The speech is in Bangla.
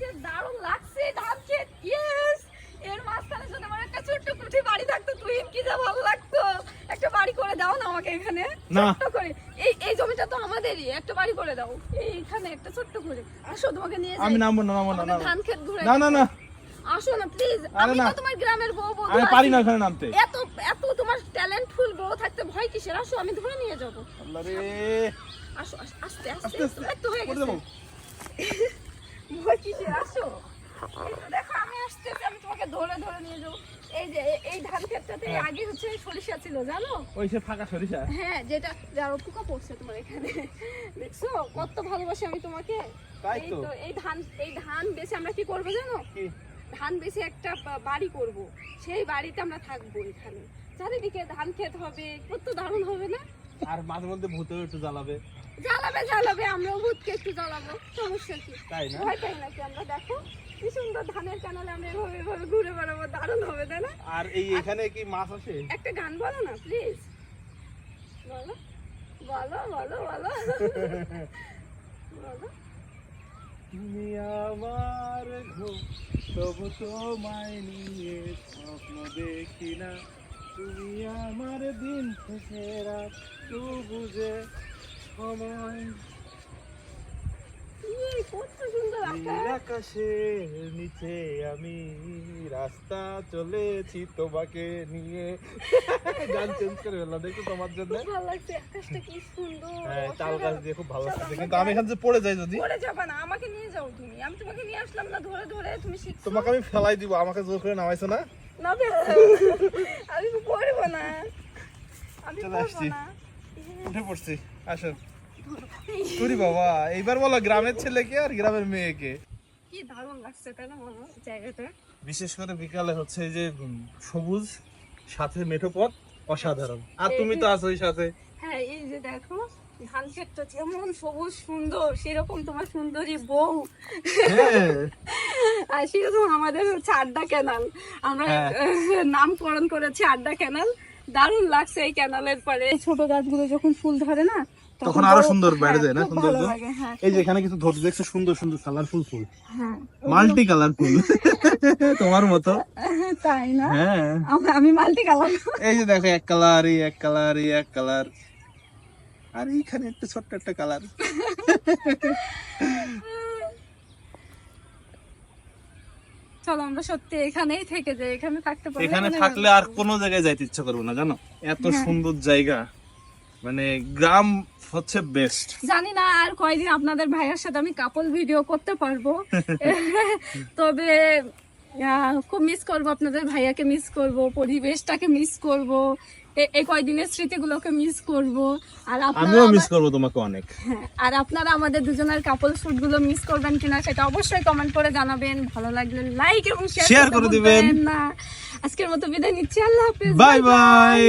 যে দারুণ লাগছে ধান ক্ষেত ইয়েস এর মাঝখানে যদি আমার একটা ছোট্ট কুঠি বাড়ি থাকতো তুই কি যা ভালো লাগতো। একটা বাড়ি করে দাও না আমাকে এখানে। ছোট্ট করে। এই এই জমিটা তো আমাদেরই একটা বাড়ি করে দাও। এইখানে একটা ছোট্ট করে আসো তোমাকে নিয়ে যাই। আমি নামবো না নামবো না ধান ক্ষেত ঘুরে না না না। আসো না প্লিজ আমি তো তোমার গ্রামের বউ বউ আমি পারি না ওখানে নামতে। এত এত তোমার ট্যালেন্টফুল বউ থাকতে ভয় কিসের? আসো আমি ধরে নিয়ে যাব। আল্লাহ রে। আসো আসো, আস্তে আস্তে আস্তে হয়ে গেছে। ভয় কিসের আসো। এই দেখো আমি আসতেছি আমি তোমাকে ধরে ধরে নিয়ে যাব। এই যে এই ধান ক্ষেতটাতে হ্যাঁ। আগে হচ্ছে সরিষা ছিল জানো? ওই সে ফাঁকা সরিষা? হ্যাঁ যেটা আরও পোকা পড়ছে তোমার এখানে। দেখছ? কত ভালোবাসি আমি তোমাকে। তাই তো। তো এই ধান এই ধান বেশি আমরা কি করব জানো? কি? ধান বেশি একটা বাড়ি করব। সেই বাড়িতে আমরা থাকব এখানে। চারিদিকে ধান ক্ষেত হবে কত দারুণ হবে না? আর মাঝে মধ্যে ভূতেও একটু জ্বালাবে। জ্বালাবে জ্বালাবে আমরাও ভূতকে একটু জ্বালাবো। সমস্যা কি? তাই না? ভয় পাই নাকি আমরা? দেখো কি সুন্দর ধানের কানালে আমরা এভাবে এভাবে ঘুরে বেড়াবো দারুণ হবে তাই না? আর এই এখানে কি মাছ আছে? একটা গান বলো না প্লিজ বলো বলো বলো বলো। বলো। তুমি আমার ঘুম তবু তোমায় নিয়ে স্বপ্ন দেখি না। তুমি আমার দিন থেকে রাত তু বুঝে আকাশের নিচে আমি রাস্তা চলেছি তোমাকে নিয়ে। গান চেঞ্জ করে ফেললাম দেখো তোমার জন্য? ভালো লাগছে আকাশটা কি সুন্দর হ্যাঁ চাল গাছ দিয়ে খুব ভালো লাগছে কিন্তু আমি এখান থেকে পড়ে যাই যদি। পড়ে যাবা না আমাকে নিয়ে যাও তুমি। আমি তোমাকে নিয়ে আসলাম না ধরে ধরে তুমি শিখছো। তোমাকে আমি ফেলাই দিব আমাকে জোর করে নামাইছো না? না আমি পড়ব না। আমি চলে আসছি। না। উঠে পড়ছি। আসো তুরি বাবা এইবার বলো গ্রামের ছেলেকে আর গ্রামের মেয়েকে। কি দারুণ লাগছে তাই না জায়গাটা? বিশেষ করে বিকালে হচ্ছে যে সবুজ সাথে মেঠো পথ অসাধারণ। আর তুমি তো আছো ওই সাথে। হ্যাঁ এই যে দেখো ধান ক্ষেতটা যেমন সবুজ সুন্দর সেরকম তোমার সুন্দরী বউ। হ্যাঁ। আর সেরকম আমাদের হচ্ছে আড্ডা ক্যানাল। আমরা হ্যাঁ। নামকরণ করেছি আড্ডা ক্যানাল। দারুণ লাগছে এই ক্যানালের পরে এই ছোট গাছগুলো যখন ফুল ধরে না তখন আরও সুন্দর বেড়ে হ্যাঁ, যায় না? লাগে, হ্যাঁ এই যে এখানে কিছু ধরতে দেখছ সুন্দর সুন্দর কালারফুল ফুল। হ্যাঁ মাল্টি কালারফুল তোমার মতো। তাই না? হ্যাঁ। আমি- মাল্টি কালার এই যে দেখো এক কালার এক কালার এক কালার আর এইখানে একটা ছোট্ট একটা কালার চলো আমরা সত্যি এখানেই থেকে যাই এখানে থাকতে পারলে এখানে থাকলে আর কোনো জায়গায় যাইতে ইচ্ছা করব না জানো? এত সুন্দর জায়গা। মানে গ্রাম হচ্ছে বেস্ট জানি না আর কয়দিন আপনাদের ভাইয়ের সাথে আমি কাপল ভিডিও করতে পারব। তবে খুব মিস করব আপনাদের ভাইয়াকে মিস করব পরিবেশটাকে মিস করব এই কয়দিনের স্মৃতিগুলোকে মিস করব। আর আপনারা আমিও মিস করব তোমাকে অনেক। হ্যাঁ, আর আপনারা আমাদের দুজনের কাপল শুটগুলো মিস করবেন কিনা সেটা অবশ্যই কমেন্ট করে জানাবেন। ভালো লাগলে লাইক এবং শেয়ার করে দিবেন। আজকের মতো বিদায় নিচ্ছি আল্লাহ হাফেজ বাই বাই